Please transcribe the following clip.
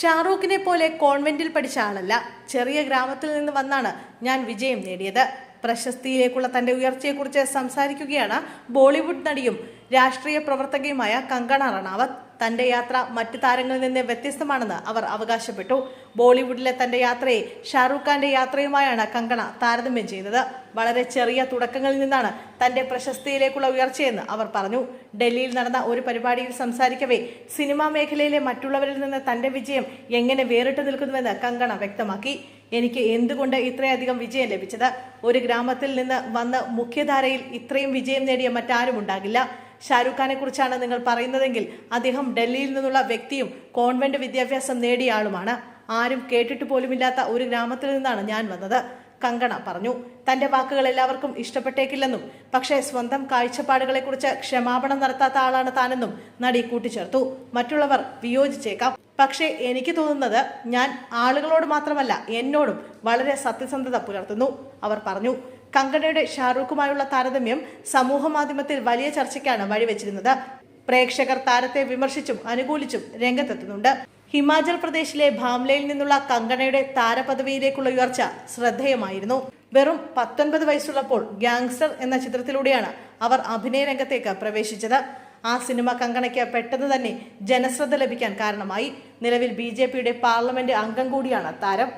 ഷാറൂഖിനെ പോലെ കോൺവെന്റിൽ പഠിച്ച ആളല്ല. ചെറിയ ഗ്രാമത്തിൽ നിന്ന് വന്നാണ് ഞാൻ വിജയം നേടിയത്. പ്രശസ്തിയിലേക്കുള്ള തന്റെ ഉയർച്ചയെക്കുറിച്ച് സംസാരിക്കുകയാണ് ബോളിവുഡ് നടിയും രാഷ്ട്രീയ പ്രവർത്തകയുമായ കങ്കണ റണാവത്ത് തന്റെ യാത്ര മറ്റു താരങ്ങളിൽ നിന്ന് വ്യത്യസ്തമാണെന്ന് അവർ അവകാശപ്പെട്ടു. ബോളിവുഡിലെ തന്റെ യാത്രയെ ഷാറൂഖ് ഖാന്റെ യാത്രയുമായാണ് കങ്കണ താരതമ്യം ചെയ്തത്. വളരെ ചെറിയ തുടക്കങ്ങളിൽ നിന്നാണ് തന്റെ പ്രശസ്തിയിലേക്കുള്ള ഉയർച്ചയെന്ന് അവർ പറഞ്ഞു. ഡൽഹിയിൽ നടന്ന ഒരു പരിപാടിയിൽ സംസാരിക്കവേ സിനിമാ മേഖലയിലെ മറ്റുള്ളവരിൽ നിന്ന് തന്റെ വിജയം എങ്ങനെ വേറിട്ട് നിൽക്കുന്നുവെന്ന് കങ്കണ വ്യക്തമാക്കി. എനിക്ക് എന്തുകൊണ്ട് ഇത്രയധികം വിജയം ലഭിച്ചത്? ഒരു ഗ്രാമത്തിൽ നിന്ന് വന്ന് മുഖ്യധാരയിൽ ഇത്രയും വിജയം നേടിയ മറ്റാരും ഉണ്ടാകില്ല. ഷാരൂഖ് ഖാനെ കുറിച്ചാണ് നിങ്ങൾ പറയുന്നതെങ്കിൽ അദ്ദേഹം ഡൽഹിയിൽ നിന്നുള്ള വ്യക്തിയും കോൺവെന്റ് വിദ്യാഭ്യാസം നേടിയ ആളുമാണ്. ആരും കേട്ടിട്ട് പോലുമില്ലാത്ത ഒരു ഗ്രാമത്തിൽ നിന്നാണ് ഞാൻ വന്നത്. കങ്കണ പറഞ്ഞു. തന്റെ വാക്കുകൾ എല്ലാവർക്കും ഇഷ്ടപ്പെട്ടേക്കില്ലെന്നും പക്ഷേ സ്വന്തം കാഴ്ചപ്പാടുകളെക്കുറിച്ച് ക്ഷമാപണം നടത്താത്ത ആളാണ് താനെന്നും നടി കൂട്ടിച്ചേർത്തു. മറ്റുള്ളവർ വിയോജിച്ചേക്കാം. പക്ഷേ എനിക്ക് തോന്നുന്നത് ഞാൻ ആളുകളോട് മാത്രമല്ല എന്നോടും വളരെ സത്യസന്ധത പുലർത്തുന്നു അവർ പറഞ്ഞു. കങ്കണയുടെ ഷാറൂഖുമായുള്ള താരതമ്യം സമൂഹ മാധ്യമത്തിൽ വലിയ ചർച്ചയ്ക്കാണ് വഴിവെച്ചിരുന്നത്. പ്രേക്ഷകർ താരത്തെ വിമർശിച്ചും അനുകൂലിച്ചും രംഗത്തെത്തുന്നുണ്ട്. ഹിമാചൽ പ്രദേശിലെ ഭാംലയിൽ നിന്നുള്ള കങ്കണയുടെ താരപദവിയിലേക്കുള്ള ഉയർച്ച ശ്രദ്ധേയമായിരുന്നു. വെറും പത്തൊൻപത് വയസ്സുള്ളപ്പോൾ ഗാങ്സ്റ്റർ എന്ന ചിത്രത്തിലൂടെയാണ് അവർ അഭിനയ രംഗത്തേക്ക് പ്രവേശിച്ചത്. ആ സിനിമ കങ്കണയ്ക്ക് പെട്ടെന്ന് തന്നെ ജനശ്രദ്ധ ലഭിക്കാൻ കാരണമായി. നിലവിൽ ബി പാർലമെന്റ് അംഗം കൂടിയാണ് താരം.